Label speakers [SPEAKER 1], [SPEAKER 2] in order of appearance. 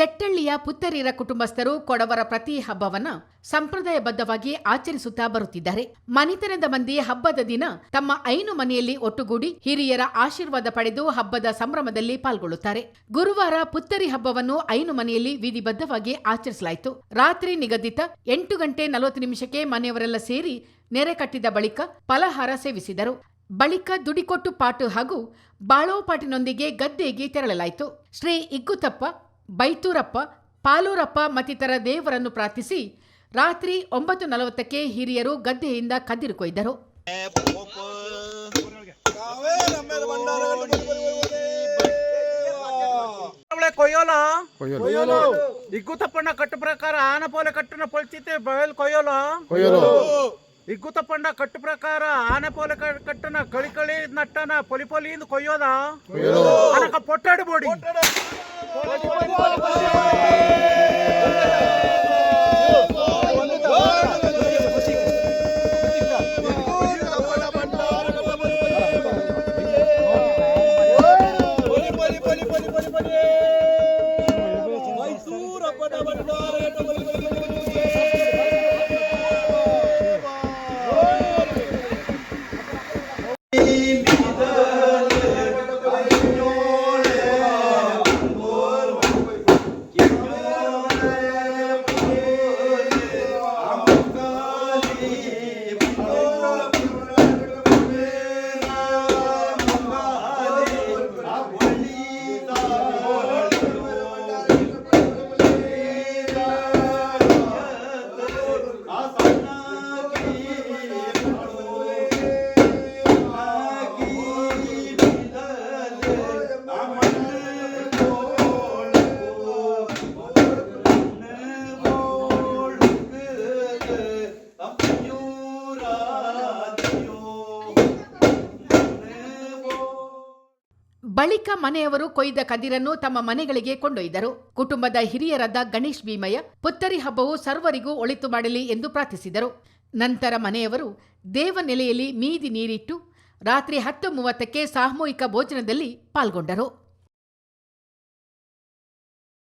[SPEAKER 1] ಚೆಟ್ಟಳ್ಳಿಯ ಪುತ್ತರಿರ ಕುಟುಂಬಸ್ಥರು ಕೊಡವರ ಪ್ರತಿ ಹಬ್ಬವನ್ನ ಸಂಪ್ರದಾಯಬದ್ಧವಾಗಿ ಆಚರಿಸುತ್ತಾ ಬರುತ್ತಿದ್ದಾರೆ. ಮನೆತನದ ಮಂದಿ ಹಬ್ಬದ ದಿನ ತಮ್ಮ ಐನು ಮನೆಯಲ್ಲಿ ಒಟ್ಟುಗೂಡಿ ಹಿರಿಯರ ಆಶೀರ್ವಾದ ಪಡೆದು ಹಬ್ಬದ ಸಂಭ್ರಮದಲ್ಲಿ ಪಾಲ್ಗೊಳ್ಳುತ್ತಾರೆ. ಗುರುವಾರ ಪುತ್ತರಿ ಹಬ್ಬವನ್ನು ಐನು ಮನೆಯಲ್ಲಿ ವಿಧಿಬದ್ಧವಾಗಿ ಆಚರಿಸಲಾಯಿತು. ರಾತ್ರಿ ನಿಗದಿತ ಎಂಟು ಗಂಟೆ ನಲವತ್ತು ನಿಮಿಷಕ್ಕೆ ಮನೆಯವರೆಲ್ಲ ಸೇರಿ ನೆರೆ ಕಟ್ಟಿದ ಬಳಿಕ ಫಲಹಾರ ಸೇವಿಸಿದರು. ಬಳಿಕ ದುಡಿಕೊಟ್ಟು ಪಾಟು ಹಾಗೂ ಬಾಳೋಪಾಟಿನೊಂದಿಗೆ ಗದ್ದೆಗೆ ತೆರಳಲಾಯಿತು. ಶ್ರೀ ಇಗ್ಗುತಪ್ಪ ಬೈತೂರಪ್ಪ ಪಾಲೂರಪ್ಪ ಮತ್ತಿತರ ದೇವರನ್ನು ಪ್ರಾರ್ಥಿಸಿ ರಾತ್ರಿ ಒಂಬತ್ತು ನಲವತ್ತಕ್ಕೆ ಹಿರಿಯರು ಗದ್ದೆಯಿಂದ ಕದ್ದಿರು ಕೊಯ್ದರು
[SPEAKER 2] ಇಗ್ಗು ತಪ್ಪಣ್ಣ ಕಟ್ಟು ಪ್ರಕಾರ ಆನ ಪೋಲೆ ಕಟ್ಟನ ಪೊಳ್ಚಿತೆ ಬಯಲು ಕೊಯ್ಯೋಲ ಇಗ್ಗು ತಪ್ಪಣ್ಣ ಕಟ್ಟು ಪ್ರಕಾರ ಆನೆ ಪೋಲೆ ಕಟ್ಟನ ಕಳಿ ಕಳಿ ನಟ್ಟನ ಪೊಲಿ ಪೊಲಿಯಿಂದ ಕೊಯ್ಯೋದ
[SPEAKER 3] ಕೊಯ್ಯಲು
[SPEAKER 1] ಬಳಿಕ ಮನೆಯವರು ಕೊಯ್ದ ಕದಿರನ್ನು ತಮ್ಮ ಮನೆಗಳಿಗೆ ಕೊಂಡೊಯ್ದರು. ಕುಟುಂಬದ ಹಿರಿಯರಾದ ಗಣೇಶ್ ಭೀಮಯ್ಯ, ಪುತ್ತರಿ ಹಬ್ಬವು ಸರ್ವರಿಗೂ ಒಳಿತು ಮಾಡಲಿ ಎಂದು ಪ್ರಾರ್ಥಿಸಿದರು. ನಂತರ ಮನೆಯವರು ದೇವನೆಲೆಯಲ್ಲಿ ಮೀದಿ ನೀರಿಟ್ಟು, ರಾತ್ರಿ ಹತ್ತು ಮೂವತ್ತಕ್ಕೆ ಸಾಮೂಹಿಕ ಭೋಜನದಲ್ಲಿ ಪಾಲ್ಗೊಂಡರು.